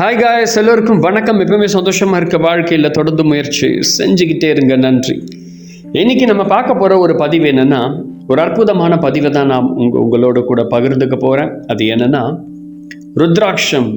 Hi guys எல்லோருக்கும் வணக்கம். எப்பவுமே சந்தோஷமாக இருக்க வாழ்க்கையில் தொடர்ந்து முயற்சி. செஞ்சுக்கிட்டே இருங்க நன்றி. இன்னைக்கு நம்ம பார்க்க போகிற ஒரு பதிவு என்னென்னா ஒரு அற்புதமான பதிவை தான் நான் உங்க உங்களோட கூட பகிர்ந்துக்க போகிறேன் அது என்னென்னா ருத்ராட்சம்.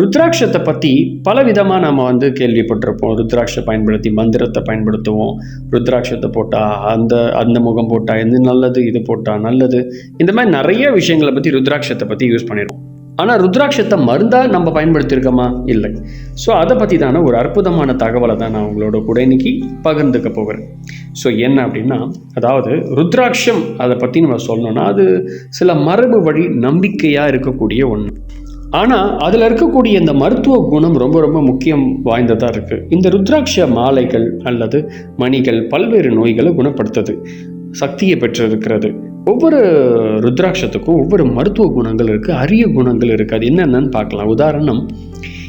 ருத்ராட்சத்தை பற்றி பல விதமாக நம்ம வந்து கேள்விப்பட்டிருப்போம். ருத்ராட்சை பயன்படுத்தி மந்திரத்தை பயன்படுத்துவோம். ருத்ராட்சத்தை போட்டால் அந்த அந்த முகம் போட்டால் எது நல்லது இது போட்டால் நல்லது. இந்த மாதிரி நிறைய விஷயங்களை பற்றி ருத்ராட்சத்தை பற்றி யூஸ் பண்ணிடுவோம் ஆனால் ருத்ராட்சத்தை மருந்தாக நம்ம பயன்படுத்தியிருக்கோமா? இல்லை. ஸோ அதை பற்றி தானே ஒரு அற்புதமான தகவலை தான் நான் உங்களோட கூட இன்னைக்கு பகிர்ந்துக்க போகிறேன். ஸோ என்ன அப்படின்னா அதாவது ருத்ராட்சம் அதை பற்றி நம்ம சொல்லணும்னா அது சில மரபு வழி நம்பிக்கையாக இருக்கக்கூடிய ஒன்று ஆனால் அதில் இருக்கக்கூடிய இந்த மருத்துவ குணம் ரொம்ப ரொம்ப முக்கியம் வாய்ந்ததாக இருக்குது இந்த ருத்ராட்ச மாலைகள் அல்லது மணிகள் பல்வேறு நோய்களை குணப்படுத்துது. சக்தியை பெற்றிருக்கிறது. ஒவ்வொரு ருத்ராட்சத்துக்கும் ஒவ்வொரு மருத்துவ குணங்கள் இருக்குது அரிய குணங்கள் இருக்குது அது என்னென்னு பார்க்கலாம். உதாரணம்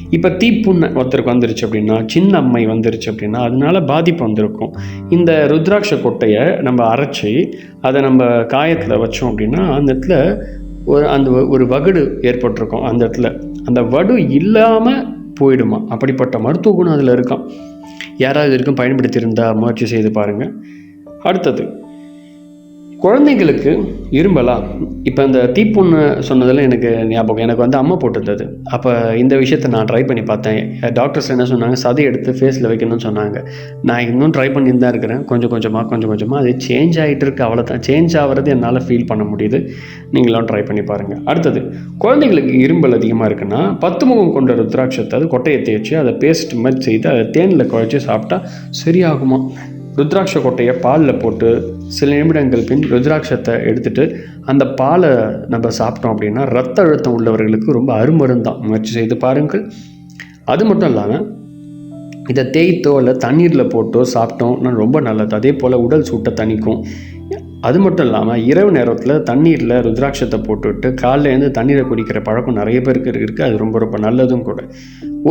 இப்போ தீப்புண்ணை ஒருத்தருக்கு வந்துருச்சு அப்படின்னா சின்ன அம்மை வந்துருச்சு அப்படின்னா அதனால பாதிப்பு வந்திருக்கும். இந்த ருத்ராட்ச கொட்டையை நம்ம அரைச்சி அதை நம்ம காயத்தில் வச்சோம் அப்படின்னா அந்த இடத்துல ஒரு அந்த வ- ஒரு வகுடு ஏற்பட்டிருக்கும் அந்த இடத்துல. அந்த வடு இல்லாமல் போயிடுமா? அப்படிப்பட்ட மருத்துவ குணம் அதில் இருக்கான் யாராவது இருக்கும் பயன்படுத்தியிருந்தா முயற்சி செய்து பாருங்கள் அடுத்தது குழந்தைங்களுக்கு இரும்பலா? இப்போ இந்த தீப்புண்ணு சொன்னதில் எனக்கு ஞாபகம். எனக்கு வந்து அம்மா போட்டிருந்தது. அப்போ இந்த விஷயத்தை நான் ட்ரை பண்ணி பார்த்தேன். டாக்டர்ஸ் என்ன சொன்னாங்க? சதை எடுத்து ஃபேஸில் வைக்கணும்னு சொன்னாங்க. நான் இன்னும் ட்ரை பண்ணி தான் இருக்கிறேன். கொஞ்சம் கொஞ்சமாக கொஞ்சம் கொஞ்சமாக அது சேஞ்ச் ஆகிட்டு இருக்கு. அவ்வளோதான் சேஞ்ச் ஆகிறது என்னால் ஃபீல் பண்ண முடியுது. நீங்களும் ட்ரை பண்ணி பாருங்கள் அடுத்தது குழந்தைங்களுக்கு இரும்பல் அதிகமாக இருக்குன்னா பத்து முகம் கொண்ட ருத்ராட்சத்தை அது கொட்டையை தேய்ச்சி அதை பேஸ்ட் மாதிரி செய்து அதை தேனில் குழைச்சி சாப்பிட்டா சரியாகுமா? ருத்ராட்ச கொட்டையை பாலில் போட்டு சில நிமிடங்கள் பின் ருத்ராட்சத்தை எடுத்துகிட்டு அந்த பாலை நம்ம சாப்பிட்டோம் அப்படின்னா ரத்த அழுத்தம் உள்ளவர்களுக்கு ரொம்ப அருமருந்தான். முயற்சி செய்து பாருங்கள். அது மட்டும் இல்லாமல் இதை தேய்த்தோ இல்லை தண்ணீரில் போட்டோ சாப்பிட்டோம்னா ரொம்ப நல்லது. அதே போல் உடல் சூட்டை தணிக்கும். அது மட்டும் இல்லாமல் இரவு நேரத்தில் தண்ணீரில் ருத்ராட்சத்தை போட்டுவிட்டு காலையிலேருந்து தண்ணீரை குடிக்கிற பழக்கம் நிறைய பேருக்கு இருக்குது அது ரொம்ப ரொம்ப நல்லதும் கூட.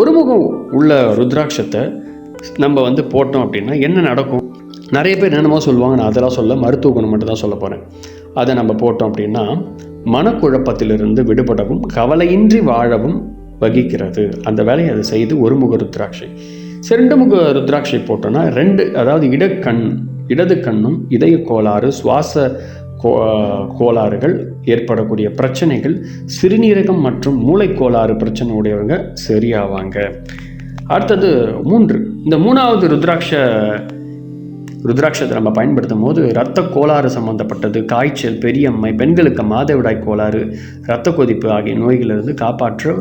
ஒரு முகம் உள்ள ருத்ராட்சத்தை நம்ம வந்து போட்டோம் அப்படின்னா என்ன நடக்கும்? நிறைய பேர் என்னென்னமோ சொல்லுவாங்க நான் அதெல்லாம் சொல்ல மருத்துவ குணம் மட்டும் தான் சொல்ல போகிறேன் அதை நம்ம போட்டோம் அப்படின்னா மனக்குழப்பத்திலிருந்து விடுபடவும் கவலையின்றி வாழவும் வகிக்கிறது. அந்த வேலையை அதை செய்து ஒரு முக ருத்ராட்சை. ரெண்டு முக ருத்ராட்சை போட்டோன்னா ரெண்டு அதாவது இடக்கண் இடது கண்ணும் இதய கோளாறு சுவாச கோ கோளாறுகள் ஏற்படக்கூடிய பிரச்சனைகள் சிறுநீரகம் மற்றும் மூளைக்கோளாறு பிரச்சனை உடையவங்க சரியாவாங்க. அடுத்தது மூன்று. இந்த மூணாவது ருத்ராட்ச ருத்ராட்சத்தை நம்ம பயன்படுத்தும் போது இரத்த கோளாறு சம்பந்தப்பட்டது காய்ச்சல் பெரியம்மை பெண்களுக்கு மாதவிடாய் கோளாறு இரத்த கொதிப்பு ஆகிய நோய்களிலிருந்து காப்பாற்ற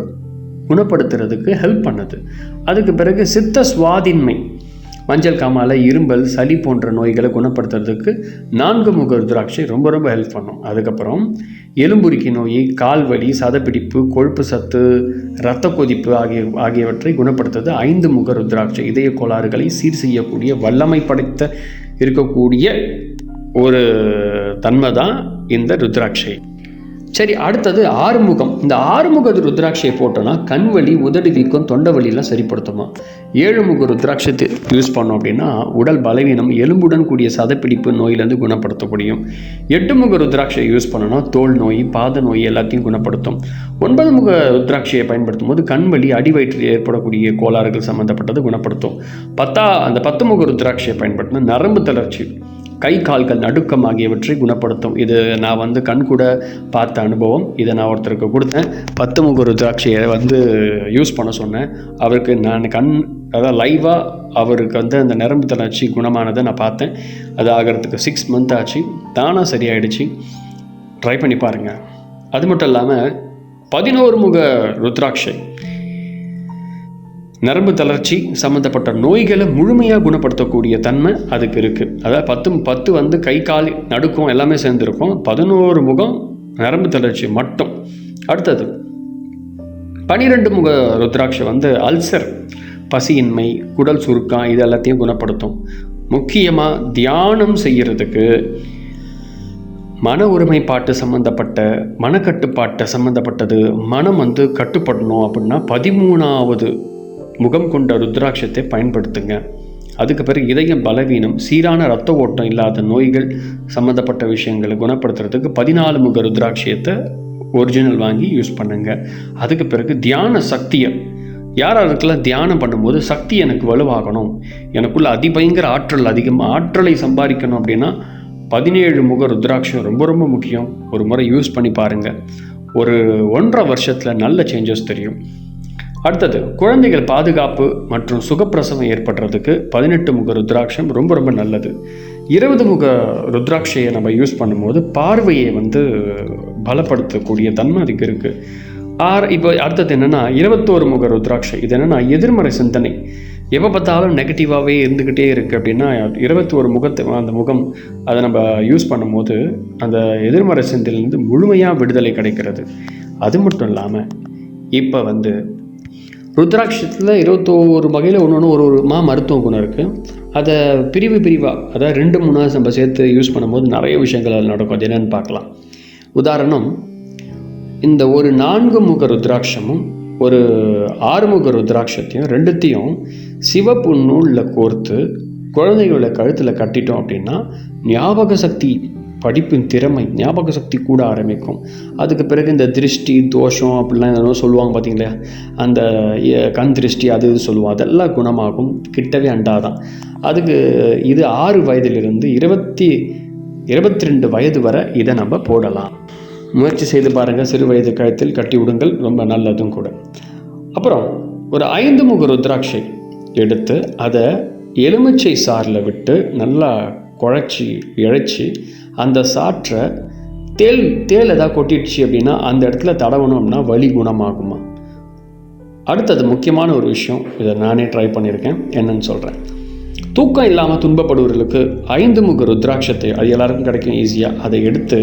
குணப்படுத்துறதுக்கு ஹெல்ப் பண்ணுது. அதுக்கு பிறகு சித்த சுவாதின்மை மஞ்சள் காமாலை இரும்பல் சளி போன்ற நோய்களை குணப்படுத்துறதுக்கு நான்கு முக ருத்ராட்சை ரொம்ப ரொம்ப ஹெல்ப் பண்ணும். அதுக்கப்புறம் எலும்புருக்கி நோய் கால்வலி சதப்பிடிப்பு கொழுப்பு சத்து இரத்த கொதிப்பு ஆகிய ஆகியவற்றை குணப்படுத்துறது ஐந்து முக ருத்ராட்சை. இதய கோளாறுகளை சீர் செய்யக்கூடிய வல்லமை படைத்த இருக்கக்கூடிய ஒரு தன்மை தான் இந்த ருத்ராட்சை. சரி அடுத்தது ஆறுமுகம். இந்த ஆறுமுக ருத்ராட்சையை போட்டோன்னா கண் வலி உதடு வீக்கம் தொண்டை வலியெல்லாம் சரிப்படுத்துமா? ஏழுமுக ருத்ராட்சத்தை யூஸ் பண்ணோம் அப்படின்னா உடல் பலவீனம் எலும்புடன் கூடிய சதப்பிடிப்பு நோயிலேருந்து குணப்படுத்த முடியும். எட்டு முக யூஸ் பண்ணோன்னா தோல் நோய் பாத நோய் எல்லாத்தையும் குணப்படுத்தும். ஒன்பது முக ருத்ராட்சையை பயன்படுத்தும் போது கண் வலி அடிவயிற்றில் ஏற்படக்கூடிய கோளாறுகள் சம்மந்தப்பட்டது குணப்படுத்தும். பத்தா அந்த பத்து முக ருத்ராட்சையை பயன்படுத்தினா நரம்பு தளர்ச்சி கை கால்கள் நடுக்கம் ஆகியவற்றை குணப்படுத்தும். இது நான் வந்து கண் கூட பார்த்த அனுபவம். இதை நான் ஒருத்தருக்கு கொடுத்தேன். பத்து முக ருத்ராட்சியை வந்து யூஸ் பண்ண சொன்னேன். அவருக்கு நான் கண் அதாவது லைவாக அவருக்கு வந்து அந்த நரம்பு தளர்ச்சி குணமானதை நான் பார்த்தேன். அது ஆகிறதுக்கு சிக்ஸ் மந்த் ஆச்சு. தானாக சரியாயிடுச்சு. ட்ரை பண்ணி பாருங்கள் அது மட்டும் இல்லாமல் பதினோரு முக ருத்ராட்சை. நரம்பு தளர்ச்சி சம்மந்தப்பட்ட நோய்களை முழுமையாக குணப்படுத்தக்கூடிய தன்மை அதுக்கு இருக்குது அதாவது பத்து பத்து வந்து கை கால் நடுக்கம் எல்லாமே சேர்ந்துருக்கும். பதினோரு முகம் நரம்பு தளர்ச்சி மட்டும். அடுத்தது பனிரெண்டு முக ருத்ராட்சம் வந்து அல்சர் பசியின்மை குடல் சுருக்கம் இது எல்லாத்தையும் குணப்படுத்தும். முக்கியமாக தியானம் செய்கிறதுக்கு மன ஒருமைப்பாட்டு சம்மந்தப்பட்ட மனக்கட்டுப்பாட்டை சம்மந்தப்பட்டது மனம் வந்து கட்டுப்படணும் அப்படின்னா பதிமூணாவது முகம் கொண்ட ருத்ராட்சத்தை பயன்படுத்துங்க. அதுக்கு பிறகு இதயம் பலவீனம் சீரான ரத்த ஓட்டம் இல்லாத நோய்கள் சம்மந்தப்பட்ட விஷயங்களை குணப்படுத்துறதுக்கு பதினாலு முக ருத்ராட்சியத்தை ஒரிஜினல் வாங்கி யூஸ் பண்ணுங்க. அதுக்கு பிறகு தியான சக்தியை யார் யாருக்கெல்லாம் தியானம் பண்ணும்போது சக்தி எனக்கு வலுவாகணும் எனக்குள்ள அதிபயங்கர ஆற்றல் அதிகமாக ஆற்றலை சம்பாதிக்கணும் அப்படின்னா பதினேழு முக ருத்ராட்சம் ரொம்ப ரொம்ப முக்கியம். ஒரு முறை யூஸ் பண்ணி பாருங்கள் ஒரு ஒன்றரை வருஷத்தில் நல்ல சேஞ்சஸ் தெரியும். அடுத்தது குழந்தைகள் பாதுகாப்பு மற்றும் சுகப்பிரசவம் ஏற்படுறதுக்கு பதினெட்டு முக ருத்ராட்சம் ரொம்ப ரொம்ப நல்லது. இருபது முக ருத்ராட்சையை நம்ம யூஸ் பண்ணும்போது பார்வையை வந்து பலப்படுத்தக்கூடிய தன்மை அதுக்கு இருக்குது ஆர் இப்போ அடுத்தது என்னென்னா இருபத்தோரு முக ருத்ராட்சை. இது என்னென்னா எதிர்மறை சிந்தனை. எப்போ பார்த்தாலும் நெகட்டிவாகவே இருந்துக்கிட்டே இருக்குது அப்படின்னா இருபத்தி ஒரு முகத்தை அந்த முகம் அதை நம்ம யூஸ் பண்ணும்போது அந்த எதிர்மறை சிந்தனையிலேருந்து முழுமையாக விடுதலை கிடைக்கிறது. அது மட்டும் இல்லாமல் இப்போ வந்து ருத்ராட்சத்தில் இருபத்தோரு வகையில் ஒன்று ஒன்று ஒரு ஒரு மா மருத்துவ குணம் இருக்குது அதை பிரிவு பிரிவாக அதாவது ரெண்டு மூணாவது நம்ம சேர்த்து யூஸ் பண்ணும்போது நிறைய விஷயங்கள் அதில் நடக்கும். அது என்னென்னு பார்க்கலாம். உதாரணம் இந்த ஒரு நான்கு முக ருத்ராட்சமும் ஒரு ஆறுமுக ருத்ராட்சத்தையும் ரெண்டுத்தையும் சிவப்பு நூலில் கோர்த்து குழந்தைகளோட கழுத்தில் கட்டிட்டோம் அப்படின்னா ஞாபக சக்தி படிப்பின் திறமை ஞாபக சக்தி கூட ஆரம்பிக்கும். அதுக்கு பிறகு இந்த திருஷ்டி தோஷம் அப்படிலாம் எதோ சொல்லுவாங்க பார்த்தீங்களா? அந்த கண் திருஷ்டி அது இது சொல்லுவோம். அதெல்லாம் குணமாகும். கிட்டவே அண்டாதான். அதுக்கு இது ஆறு வயதிலிருந்து இருபத்தி இருபத்தி ரெண்டு வயது வரை இதை நம்ம போடலாம். முயற்சி செய்து பாருங்கள் சிறு வயது கழுத்தில் கட்டி விடுங்கள். ரொம்ப நல்லதும் கூட. அப்புறம் ஒரு ஐந்து முக ருத்ராட்சை எடுத்து அதை எலுமிச்சை சாரில் விட்டு நல்லா குழச்சி இழைச்சி அந்த சாற்றை தேல் தேல் எதாவது கொட்டிடுச்சு அப்படின்னா அந்த இடத்துல தடவணும்னா வலி குணமாகுமா? அடுத்தது முக்கியமான ஒரு விஷயம் இதை நானே ட்ரை பண்ணியிருக்கேன். என்னன்னு சொல்கிறேன் தூக்கம் இல்லாமல் துன்பப்படுவர்களுக்கு ஐந்து முக ருத்ராட்சத்தை அது எல்லாருக்கும் கிடைக்கும் ஈஸியாக அதை எடுத்து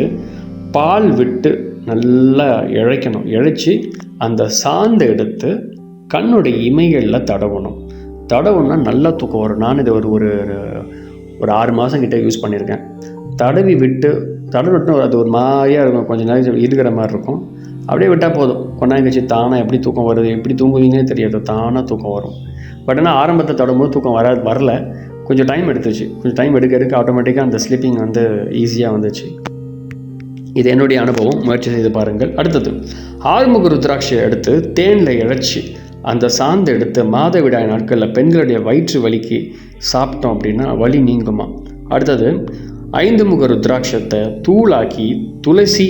பால் விட்டு நல்லா இழைக்கணும். இழைச்சி அந்த சாந்தை எடுத்து கண்ணுடைய இமைகளில் தடவணும். தடவுன்னா நல்லா தூக்கம் வரும். நான் இதை ஒரு ஒரு ஒரு ஆறு மாதம் கிட்டே யூஸ் பண்ணியிருக்கேன். தடவி விட்டு தடவி விட்டு அது ஒரு மாதிரியாக இருக்கும். கொஞ்சம் நேரம் இருக்கிற மாதிரி இருக்கும். அப்படியே விட்டால் போதும். கொண்டாங்க கட்சி தானாக எப்படி தூக்கம் வருது எப்படி தூங்குவீங்கன்னே தெரியாது. தானாக தூக்கம் வரும். பட் ஆனால் ஆரம்பத்தை தடும்போது தூக்கம் வராது வரல. கொஞ்சம் டைம் எடுத்துச்சு. கொஞ்சம் டைம் எடுக்க எடுக்க ஆட்டோமேட்டிக்காக அந்த ஸ்லீப்பிங் வந்து ஈஸியாக வந்துச்சு. இது என்னுடைய அனுபவம். முயற்சி செய்து பாருங்கள். அடுத்தது ஆறுமுக ருத்ராட்சியை எடுத்து தேனில் இழைச்சி அந்த சாந்து எடுத்து மாதவிடாய் நாட்களில் பெண்களுடைய வயிற்று வலிக்கு சாப்பிட்டோம் அப்படின்னா வலி நீங்குமா? அடுத்தது ஐந்து முக ருத்ராட்சத்தை தூளாக்கி துளசி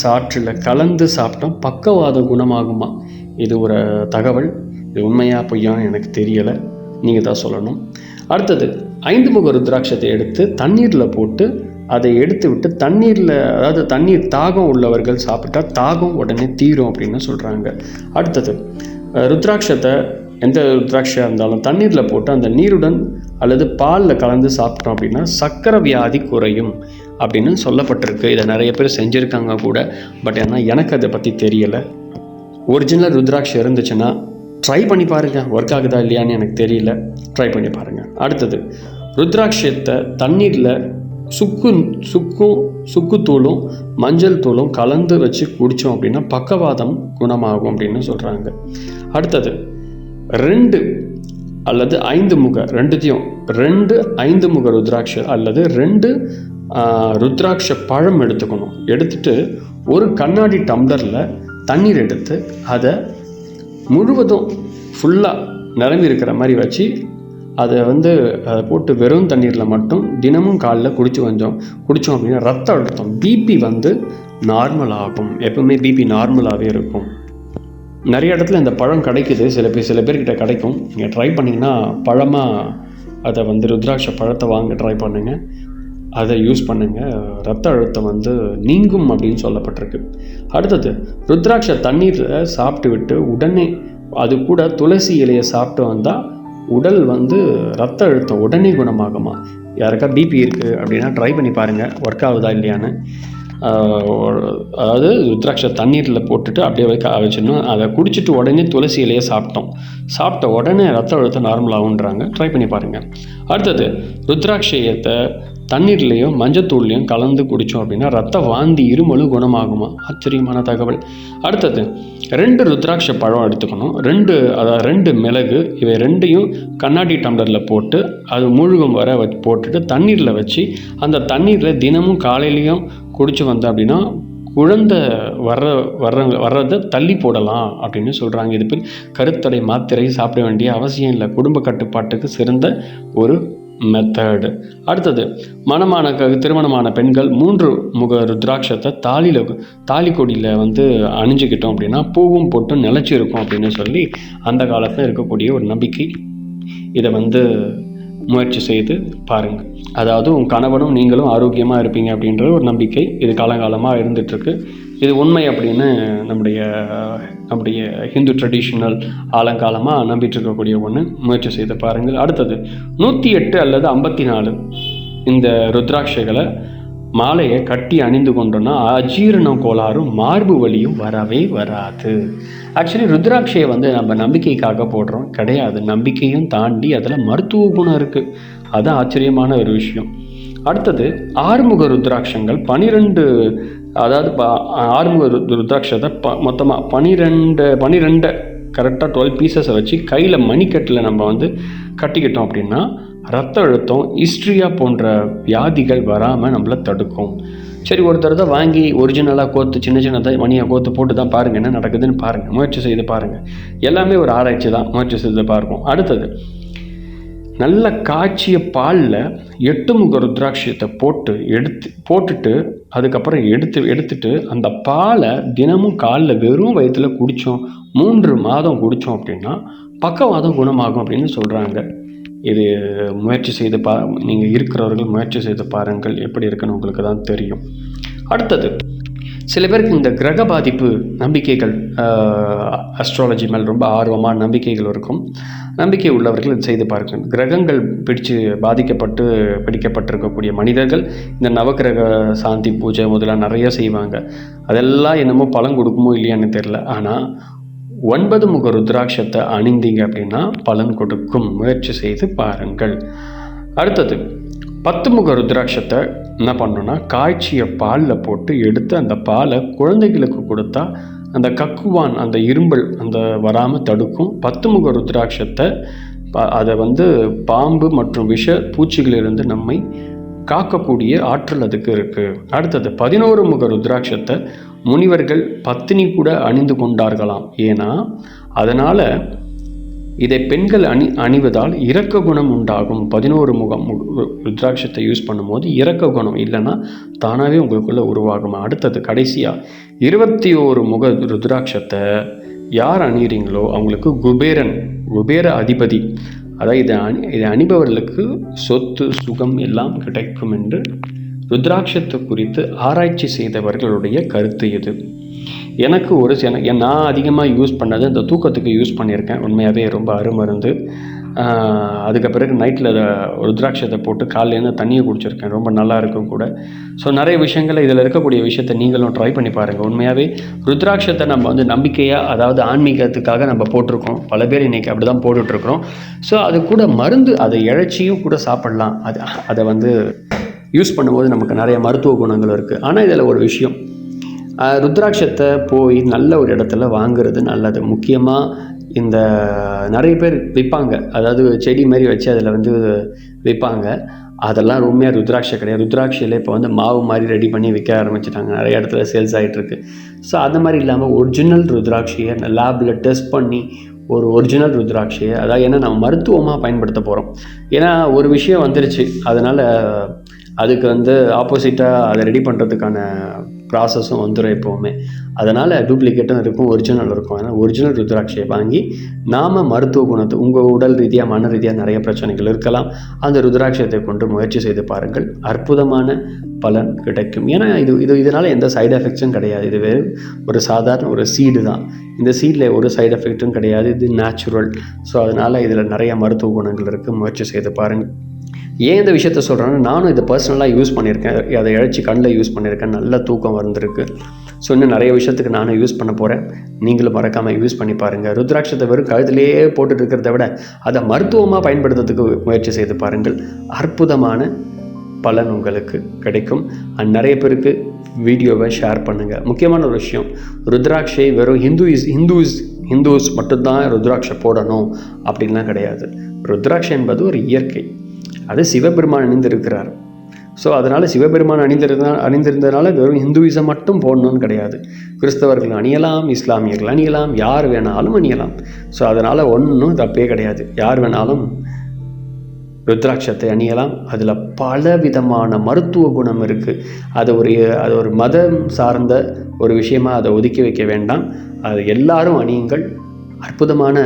சாற்றில் கலந்து சாப்பிட்டோம் பக்கவாத குணமாகுமா? இது ஒரு தகவல். இது உண்மையாக பொய்யான்னு எனக்கு தெரியலை. நீங்கள் தான் சொல்லணும். அடுத்தது ஐந்து முக ருத்ராட்சத்தை எடுத்து தண்ணீரில் போட்டு அதை எடுத்து விட்டு தண்ணீரில் அதாவது தண்ணீர் தாகம் உள்ளவர்கள் சாப்பிட்டா தாகம் உடனே தீரும் அப்படின்னு சொல்கிறாங்க அடுத்தது ருத்ராட்சத்தை எந்த ருத்ராட்சியாக இருந்தாலும் தண்ணீரில் போட்டு அந்த நீருடன் அல்லது பாலில் கலந்து சாப்பிட்டோம் அப்படின்னா சக்கரை வியாதி குறையும் அப்படின்னு சொல்லப்பட்டிருக்கு. இதை நிறைய பேர் செஞ்சுருக்காங்க கூட. பட் ஏன்னா எனக்கு அதை பற்றி தெரியலை. ஒரிஜினல் ருத்ராட்சி இருந்துச்சுன்னா ட்ரை பண்ணி பாருங்கள் ஒர்க் ஆகுதா இல்லையான்னு எனக்கு தெரியல. ட்ரை பண்ணி பாருங்கள் அடுத்தது ருத்ராட்சத்தை தண்ணீரில் சுக்கு சுக்கும் சுக்குத்தூளும் மஞ்சள் தூளும் கலந்து வச்சு குடித்தோம் அப்படின்னா பக்கவாதம் குணமாகும் அப்படின்னு சொல்கிறாங்க அடுத்தது ரெண்டு அல்லது ஐந்து முக ரெண்டுத்தையும் ரெண்டு ஐந்து முக ருத்ராட்ச அல்லது ரெண்டு ருத்ராட்ச பழம் எடுத்துக்கணும். எடுத்துட்டு ஒரு கண்ணாடி டம்ளரில் தண்ணீர் எடுத்து அதை முழுவதும் ஃபுல்லாக நிரம்பி இருக்கிற மாதிரி வச்சு அதை வந்து அதை போட்டு வெறும் தண்ணீரில் மட்டும் தினமும் காலைல குடிச்சு வந்தோம். குடித்தோம் அப்படின்னா ரத்த அழுத்தம். பிபி வந்து நார்மல் ஆகும். எப்பவுமே பிபி நார்மலாகவே இருக்கும். நிறைய இடத்துல இந்த பழம் கிடைக்குது. சில பேர் சில பேர்கிட்ட கிடைக்கும். நீங்கள் ட்ரை பண்ணிங்கன்னா பழமாக அதை வந்து ருத்ராட்ச பழத்தை வாங்க ட்ரை பண்ணுங்கள் அதை யூஸ் பண்ணுங்கள் ரத்த அழுத்தம் வந்து நீங்கும் அப்படின்னு சொல்லப்பட்டிருக்கு. அடுத்தது ருத்ராட்ச தண்ணீரை சாப்பிட்டு விட்டு உடனே அது கூட துளசி இலையை சாப்பிட்டு வந்தால் உடல் வந்து ரத்த அழுத்தம் உடனே குணமாகுமா? யாருக்கா பிபி இருக்குது அப்படின்னா ட்ரை பண்ணி பாருங்கள் ஒர்க் ஆகுதா இல்லையான்னு. அதாவது ருத்ராட்ச தண்ணீரில் போட்டுட்டு அப்படியே வைக்க வச்சிடணும். அதை குடிச்சிட்டு உடனே துளசி இலையை சாப்பிட்டோம். சாப்பிட்ட உடனே ரத்த அழுத்தம் நார்மலாகுன்றாங்க ட்ரை பண்ணி பாருங்கள் அடுத்தது ருத்ராட்சயத்தை தண்ணீர்லேயும் மஞ்சத்தூள்லையும் கலந்து குடித்தோம் அப்படின்னா ரத்த வாந்தி இருமலும் குணமாகுமா? ஆச்சரியமான தகவல். அடுத்தது ரெண்டு ருத்ராட்ச பழம் எடுத்துக்கணும். ரெண்டு அதாவது ரெண்டு மிளகு இவை ரெண்டையும் கண்ணாடி டம்ளரில் போட்டு அது முழுகும் வர போட்டுட்டு தண்ணீரில் வச்சு அந்த தண்ணீரில் தினமும் காலையிலையும் குடிச்சு வந்த அப்படின்னா குழந்தை வர்ற வர்றவங்க வர்றதை தள்ளி போடலாம் அப்படின்னு சொல்கிறாங்க இது பேர் கருத்தடை மாத்திரை சாப்பிட வேண்டிய அவசியம் இல்லை. குடும்ப கட்டுப்பாட்டுக்கு சிறந்த ஒரு மெத்தடு அடுத்தது மணமான க திருமணமான பெண்கள் மூன்று முக ருத்ராட்சத்தை தாலியில் தாலி கொடியில் வந்து அணிஞ்சுக்கிட்டோம் அப்படின்னா பூவும் பொட்டும் நிலச்சி இருக்கும் அப்படின்னு சொல்லி அந்த காலத்தில் இருக்கக்கூடிய ஒரு நம்பிக்கை. இதை வந்து முயற்சி செய்து பாருங்கள் அதாவது உன் கணவனும் நீங்களும் ஆரோக்கியமாக இருப்பீங்க அப்படின்ற ஒரு நம்பிக்கை இது காலங்காலமாக இருந்துகிட்ருக்கு இது உண்மை அப்படின்னு நம்முடைய நம்முடைய ஹிந்து ட்ரெடிஷ்னல் ஆலங்காலமாக நம்பிட்டு இருக்கக்கூடிய ஒன்று முயற்சி செய்து பாருங்கள். அடுத்தது நூற்றி எட்டு அல்லது ஐம்பத்தி நாலு இந்த ருத்ராட்சைகளை மாலையை கட்டி அணிந்து கொண்டோன்னா அஜீரண கோளாறும் மார்பு வலியும் வரவே வராது. ஆக்சுவலி ருத்ராட்சையை வந்து நம்ம நம்பிக்கைக்காக போடுறோம். கிடையாது. நம்பிக்கையும் தாண்டி அதில் மருத்துவ குணம் இருக்குது அதுதான் ஆச்சரியமான ஒரு விஷயம். அடுத்தது ஆறுமுக ருத்ராட்சங்கள் பனிரெண்டு அதாவது ஆறுமுக ரு- ருத்ராட்சத்தை ப மொத்தமாக பனிரெண்டு பனிரெண்டை கரெக்டாக டுவெல் பீசஸை வச்சு கையில் மணிக்கட்டில் நம்ம வந்து கட்டிக்கிட்டோம் அப்படின்னா ரத்த அழுத்தம் ஹிஸ்ட்ரியா போன்ற வியாதிகள் வராமல் நம்மளை தடுக்கும். சரி ஒருத்தர் தான் வாங்கி ஒரிஜினலாக கோத்து சின்ன சின்னதாக மணியாக கோத்து போட்டு தான் பாருங்கள் என்ன நடக்குதுன்னு பாருங்கள் முயற்சி செய்து பாருங்கள் எல்லாமே ஒரு ஆராய்ச்சி தான். முயற்சி செய்து பார்ப்போம். அடுத்தது நல்ல காய்ச்சிய பாலில் எட்டு முக ருத்ராட்சியத்தை போட்டு எடுத்து போட்டுட்டு அதுக்கப்புறம் எடுத்து எடுத்துட்டு அந்த பாலை தினமும் காலில் வெறும் வயிற்றில் குடித்தோம் மூன்று மாதம் குடித்தோம் அப்படின்னா பக்கவாதம் குணமாகும் அப்படின்னு சொல்கிறாங்க இது முயற்சி செய்து பா நீங்கள் இருக்கிறவர்கள் முயற்சி செய்து பாருங்கள் எப்படி இருக்குன்னு உங்களுக்கு தான் தெரியும். அடுத்தது சில பேருக்கு இந்த கிரக பாதிப்பு நம்பிக்கைகள் அஸ்ட்ராலஜி மேல் ரொம்ப ஆர்வமான நம்பிக்கைகள் இருக்கும். நம்பிக்கை உள்ளவர்கள் இது செய்து பார்க்கணும் கிரகங்கள் பிடிச்சு பாதிக்கப்பட்டு பிடிக்கப்பட்டிருக்கக்கூடிய மனிதர்கள் இந்த நவக்கிரக சாந்தி பூஜை முதலாம் நிறைய செய்வாங்க. அதெல்லாம் என்னமோ பலன் கொடுக்குமோ இல்லையான்னு தெரில ஆனால் ஒன்பது முக ருத்ராட்சத்தை அணிந்தீங்க அப்படின்னா பலன் கொடுக்கும். முயற்சி செய்து பாருங்கள். அடுத்தது பத்து முக ருத்ராட்சத்தை என்ன பண்ணணும்னா காய்ச்சிய பாலில் போட்டு எடுத்து அந்த பாலை குழந்தைகளுக்கு கொடுத்தா அந்த கக்குவான் அந்த இரும்பல் அந்த வராமல் தடுக்கும். பத்து முக ருத்ராட்சத்தை ப- அதை வந்து பாம்பு மற்றும் விஷ பூச்சிகளிலிருந்து நம்மை காக்கக்கூடிய ஆற்றல் அதுக்கு இருக்குது அடுத்தது பதினோரு முக ருத்ராட்சத்தை முனிவர்கள் பத்தினி கூட அணிந்து கொண்டார்களாம். ஏன்னா அதனால் இதை பெண்கள் அணி அணிவதால் இரக்க குணம் உண்டாகும். பதினோரு முகம் மு- ருத்ராட்சத்தை யூஸ் பண்ணும்போது இரக்க குணம் இல்லைன்னா தானாகவே உங்களுக்குள்ளே உருவாகும். அடுத்தது கடைசியாக இருபத்தி ஓரு முக ருத்ராட்சத்தை யார் அணியிறீங்களோ அவங்களுக்கு குபேரன் குபேர அதிபதி. அதாவது இதை அணி இதை அணிபவர்களுக்கு சொத்து சுகம் எல்லாம் கிடைக்கும் என்று ருத்ராட்சத்தை குறித்து ஆராய்ச்சி செய்தவர்களுடைய கருத்து இது. எனக்கு ஒரு சில நான் அதிகமாக யூஸ் பண்ணது இந்த தூக்கத்துக்கு யூஸ் பண்ணியிருக்கேன். உண்மையாகவே ரொம்ப அருமருந்து. அதுக்கு பிறகு நைட்டில் ருத்ராட்சத்தை போட்டு காலையிலேருந்து தண்ணியை குடிச்சிருக்கேன். ரொம்ப நல்லா இருக்கும் கூட. ஸோ நிறைய விஷயங்கள் இதில் இருக்கக்கூடிய விஷயத்த நீங்களும் ட்ரை பண்ணி பாருங்கள் உண்மையாகவே ருத்ராட்சத்தை நம்ம வந்து நம்பிக்கையாக அதாவது ஆன்மீகத்துக்காக நம்ம போட்டிருக்கோம். பல பேர் இன்றைக்கி அப்படி தான் போட்டுட்ருக்குறோம். ஸோ அது கூட மருந்து அதை இழைச்சியும் கூட சாப்பிட்லாம். அது அதை வந்து யூஸ் பண்ணும்போது நமக்கு நிறைய மருத்துவ குணங்கள் இருக்குது ஆனால் இதில் ஒரு விஷயம். ருத்ராட்சத்தை போய் நல்ல ஒரு இடத்துல வாங்குறது நல்லது. முக்கியமாக இந்த நிறைய பேர் விற்பாங்க அதாவது செடி மாதிரி வச்சு அதில் வந்து விற்பாங்க அதெல்லாம் உண்மையாக ருத்ராட்சை கிடையாது. ருத்ராட்சையில் இப்போ வந்து மாவு மாதிரி ரெடி பண்ணி விற்க ஆரம்பிச்சிட்டாங்க. நிறைய இடத்துல சேல்ஸ் ஆகிட்டுருக்கு ஸோ அந்த மாதிரி இல்லாமல் ஒரிஜினல் ருத்ராட்சையை லேபில் டெஸ்ட் பண்ணி ஒரு ஒரிஜினல் ருத்ராட்சையை அதாவது ஏன்னா நம்ம மருத்துவமாக பயன்படுத்த போகிறோம் ஏன்னா ஒரு விஷயம் வந்துருச்சு. அதனால் அதுக்கு வந்து ஆப்போசிட்டாக அதை ரெடி பண்ணுறதுக்கான ப்ராசஸும் வந்துடும் எப்போவுமே. அதனால் டூப்ளிகேட்டும் இருக்கும் ஒரிஜினல் இருக்கும். அதனால் ஒரிஜினல் ருத்ராட்சையை வாங்கி நாம் மருத்துவ குணத்தை உங்கள் உடல் ரீதியாக மன ரீதியாக நிறைய பிரச்சனைகள் இருக்கலாம். அந்த ருத்ராட்சியத்தை கொண்டு முயற்சி செய்து பாருங்கள். அற்புதமான பலன் கிடைக்கும். ஏன்னா இது இது இதனால் எந்த சைடு எஃபெக்ட்ஸும் கிடையாது. இது வெறும் ஒரு சாதாரண ஒரு சீடு தான். இந்த சீடில் ஒரு சைடு எஃபெக்ட்டும் கிடையாது. இது நேச்சுரல் ஸோ அதனால் இதில் நிறைய மருத்துவ குணங்கள் இருக்குது முயற்சி செய்து பாருங்கள். ஏன் இந்த விஷயத்த சொல்கிறேன்னா நானும் இதை பர்சனலாக யூஸ் பண்ணியிருக்கேன். அதை இழைச்சி கண்ணில் யூஸ் பண்ணியிருக்கேன். நல்ல தூக்கம் வந்திருக்கு. ஸோ இன்னும் நிறைய விஷயத்துக்கு நானும் யூஸ் பண்ண போகிறேன் நீங்களும் மறக்காமல் யூஸ் பண்ணி பாருங்கள் ருத்ராட்சத்தை வெறும் கழுத்திலேயே போட்டுட்டு இருக்கிறத விட அதை மருத்துவமாக பயன்படுத்துறதுக்கு முயற்சி செய்து பாருங்கள். அற்புதமான பலன் உங்களுக்கு கிடைக்கும். அண்ட் நிறைய பேருக்கு வீடியோவை ஷேர் பண்ணுங்கள் முக்கியமான ஒரு விஷயம் ருத்ராட்சை வெறும் ஹிந்துஸ் ஹிந்துஸ் ஹிந்துஸ் மட்டும்தான் ருத்ராட்சை போடணும் அப்படின்லாம் கிடையாது. ருத்ராட்சை என்பது ஒரு இயற்கை. அது சிவபெருமான் அணிந்திருக்கிறார். ஸோ அதனால் சிவபெருமான் அணிந்திருந்தா அணிந்திருந்ததுனால வெறும் ஹிந்துவிசம் மட்டும் போடணும்னு கிடையாது. கிறிஸ்தவர்கள் அணியலாம் இஸ்லாமியர்கள் அணியலாம் யார் வேணாலும் அணியலாம். ஸோ அதனால் ஒன்றும் தப்பே கிடையாது. யார் வேணாலும் ருத்ராட்சத்தை அணியலாம். அதில் பல விதமான மருத்துவ குணம் இருக்குது அது ஒரு அது ஒரு மதம் சார்ந்த ஒரு விஷயமாக அதை ஒதுக்கி வைக்க வேண்டாம். அது எல்லாரும் அணியுங்கள். அற்புதமான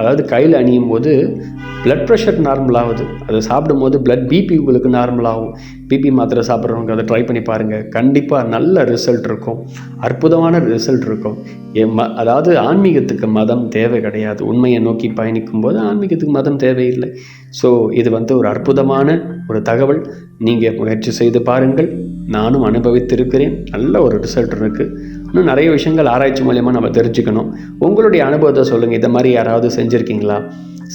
அதாவது கையில் அணியும் போது பிளட் ப்ரெஷர் நார்மல் ஆகுது. அதை சாப்பிடும்போது பிளட் பிபி உங்களுக்கு நார்மல் ஆகும். பிபி மாத்திரை சாப்பிட்றவங்க அதை ட்ரை பண்ணி பாருங்கள் கண்டிப்பாக நல்ல ரிசல்ட் இருக்கும். அற்புதமான ரிசல்ட் இருக்கும். ம அதாவது ஆன்மீகத்துக்கு மதம் தேவை கிடையாது. உண்மையை நோக்கி பயணிக்கும் போது ஆன்மீகத்துக்கு மதம் தேவையில்லை. ஸோ இது வந்து ஒரு அற்புதமான ஒரு தகவல். நீங்கள் முயற்சி செய்து பாருங்கள். நானும் அனுபவித்திருக்கிறேன். நல்ல ஒரு ரிசல்ட் இருக்குது இன்னும் நிறைய விஷயங்கள் ஆராய்ச்சி மூலயமா நம்ம தெரிஞ்சுக்கணும். உங்களுடைய அனுபவத்தை சொல்லுங்கள் இதை மாதிரி யாராவது செஞ்சுருக்கீங்களா?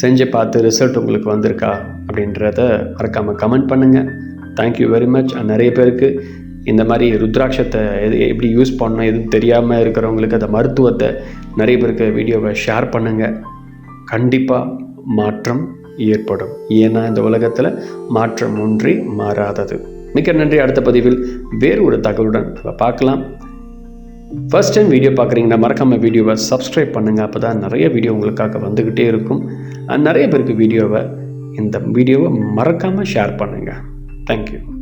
செஞ்சு பார்த்து ரிசல்ட் உங்களுக்கு வந்திருக்கா? அப்படின்றத மறக்காமல் கமெண்ட் பண்ணுங்கள் தேங்க்யூ வெரி மச் நிறைய பேருக்கு இந்த மாதிரி ருத்ராட்சத்தை எது எப்படி யூஸ் பண்ணணும் எதுவும் தெரியாமல் இருக்கிறவங்களுக்கு அந்த மருத்துவத்தை நிறைய பேருக்கு வீடியோவை ஷேர் பண்ணுங்கள் கண்டிப்பாக மாற்றம் ஏற்படும். ஏன்னா இந்த உலகத்தில் மாற்றம் ஒன்றி மாறாதது. மிக்க நன்றி. அடுத்த பதிவில் வேறு ஒரு தகவலுடன் நம்ம பார்க்கலாம். ஃபஸ்ட் டைம் வீடியோ பார்க்குறீங்கன்னா மறக்காமல் வீடியோவை சப்ஸ்கிரைப் பண்ணுங்கள் அப்போ தான் நிறைய வீடியோ உங்களுக்காக வந்துக்கிட்டே இருக்கும். நிறைய பேருக்கு வீடியோவை இந்த வீடியோவை மறக்காமல் ஷேர் பண்ணுங்கள் தேங்க்யூ